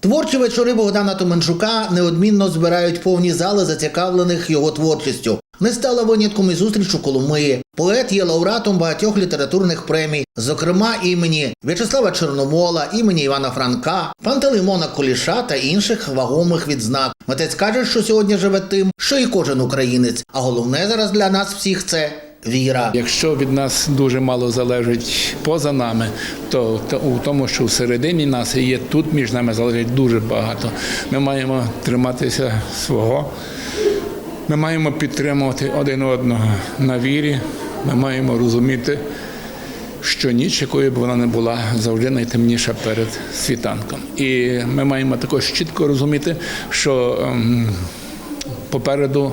Творчі вечори Богдана Томенчука неодмінно збирають повні зали зацікавлених його творчістю. Не стала винятком і зустріч у Коломиї. Поет є лауреатом багатьох літературних премій, зокрема імені В'ячеслава Чорномола, імені Івана Франка, Пантелеймона Куліша та інших вагомих відзнак. Митець каже, що сьогодні живе тим, що і кожен українець. А головне зараз для нас всіх це віра. Якщо від нас дуже мало залежить поза нами, то, то у тому, що всередині нас і є тут між нами залежить дуже багато. Ми маємо триматися свого. Ми маємо підтримувати один одного на вірі. Ми маємо розуміти, що ніч, якою б вона не була, завжди найтемніша перед світанком. І ми маємо також чітко розуміти, що ем, попереду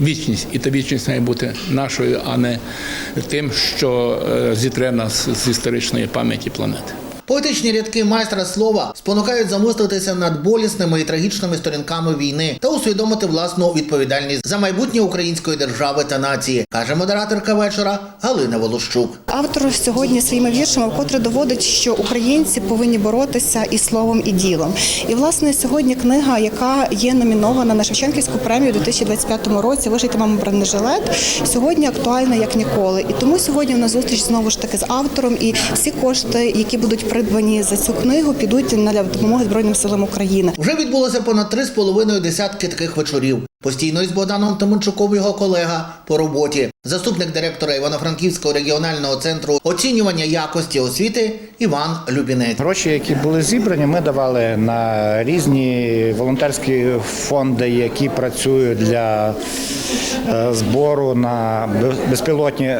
вічність, і та вічність має бути нашою, а не тим, що е, зітре нас з історичної пам'яті планети. Поетичні рядки майстра слова спонукають замислитися над болісними і трагічними сторінками війни та усвідомити власну відповідальність за майбутнє української держави та нації, каже модераторка вечора Галина Волощук. Автор сьогодні своїми віршами вкотре доводить, що українці повинні боротися і словом, і ділом. І власне сьогодні книга, яка є номінована на Шевченківську премію у 2025 році, вишити вам бронежилет, сьогодні актуальна як ніколи. І тому сьогодні в нас зустріч знову ж таки з автором. І всі кошти, які будуть придбані за цю книгу, підуть на допомогу Збройним силам України. Вже відбулося понад три з половиною десятки таких вечорів. Постійно із Богданом Томенчуком його колега по роботі, заступник директора Івано-Франківського регіонального центру оцінювання якості освіти Іван Любінець. Гроші, які були зібрані, ми давали на різні волонтерські фонди, які працюють для е, збору на безпілотні.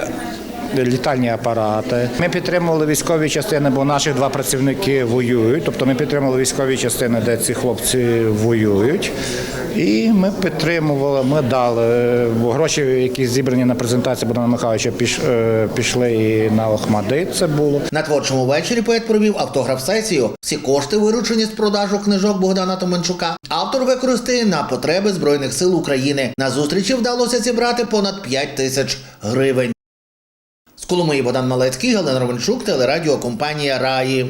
Літальні апарати. Ми підтримували військові частини, бо наші два працівники воюють. Тобто ми підтримували військові частини, де ці хлопці воюють. І ми підтримували, ми дали бо гроші, які зібрані на презентацію Богдана Михайловича, е, пішли і на Охмадит. Це було. На творчому вечорі поет провів автограф-сесію. Всі кошти, виручені з продажу книжок Богдана Томенчука, автор використає на потреби Збройних сил України. На зустрічі вдалося зібрати понад 5 тисяч гривень. Коломиї Богдан Малецький, Галина Романчук, телерадіокомпанія Раї.